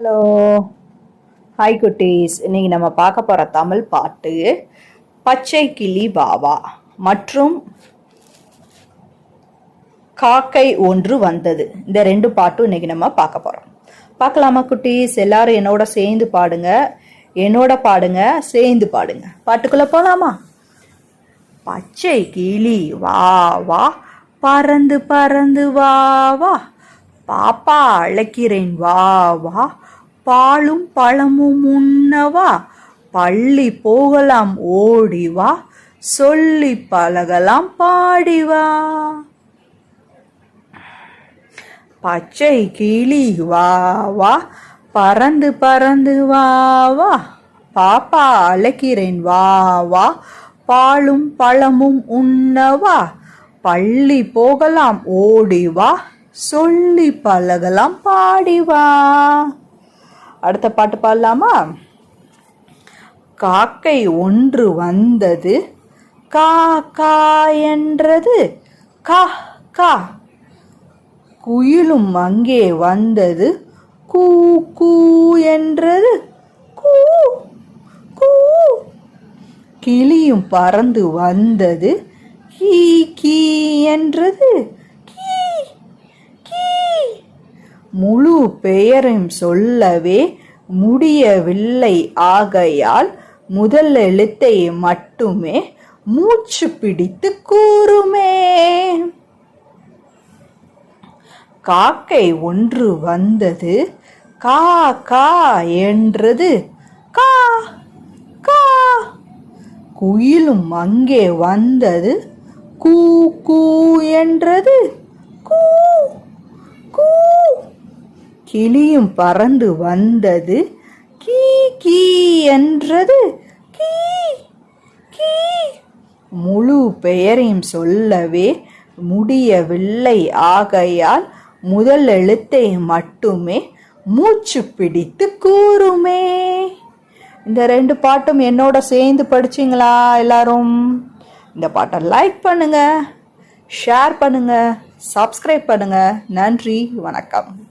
Hello. Hi குட்டீஸ். இன்னைக்கு நம்ம பார்க்க போகிற தமிழ் பாட்டு பச்சை கிளி பாவா மற்றும் காக்கை ஒன்று வந்தது. இந்த ரெண்டு பாட்டும் இன்னைக்கு நம்ம பார்க்க போகிறோம் பார்க்கலாமா குட்டீஸ்? எல்லாரும் என்னோட சேர்ந்து பாடுங்க. என்னோட பாடுங்க சேர்ந்து பாடுங்க. பாட்டுக்குள்ளே போகலாமா பச்சை கிளி வா வா. பறந்து பறந்து வா வா. பாப்பா அழைக்கிறேன் வா வா. பாலும் பழமும் உண்ணவா? பள்ளி போகலாம் ஓடி வா. சொல்லி பழகலாம் பாடி வா. பச்சை கிளி வா வா. பறந்து பறந்து வா வா. பாப்பா அழைக்கிறேன் வா வா. பாலும் பழமும் உண்ணவா? பள்ளி போகலாம் ஓடி வா. சொல்லி பழகலாம் பாடி வா அடுத்த பாட்டு பாடலாமா? காக்கை ஒன்று வந்தது கா கா என்றது கா கா. குயிலும் அங்கே வந்தது கூ கூ என்றது கூ கூ. கிளியும் பறந்து வந்தது கீ கீ என்றது கீ கீ முழு பெயரையும் சொல்லவே முடியவில்லை. ஆகையால் முதல் எழுத்தை மட்டுமே மூச்சு பிடித்து கூறுமே. காக்கை ஒன்று வந்தது கா கா என்றது. கா கா. குயிலும் அங்கே வந்தது கூ கூ என்றது. கூ. கூ கிளியும் பறந்து வந்தது. கீ கீ என்றது. கீ கீ. முழு பெயரையும் சொல்லவே முடியவில்லை. ஆகையால் முதல் எழுத்தை மட்டுமே மூச்சு பிடித்து கூறுமே. இந்த ரெண்டு பாட்டும் என்னோட சேர்ந்து படிச்சிங்களா எல்லாரும்? இந்த பாட்டை லைக் பண்ணுங்க ஷேர் பண்ணுங்க சப்ஸ்கிரைப் பண்ணுங்க. நன்றி வணக்கம்.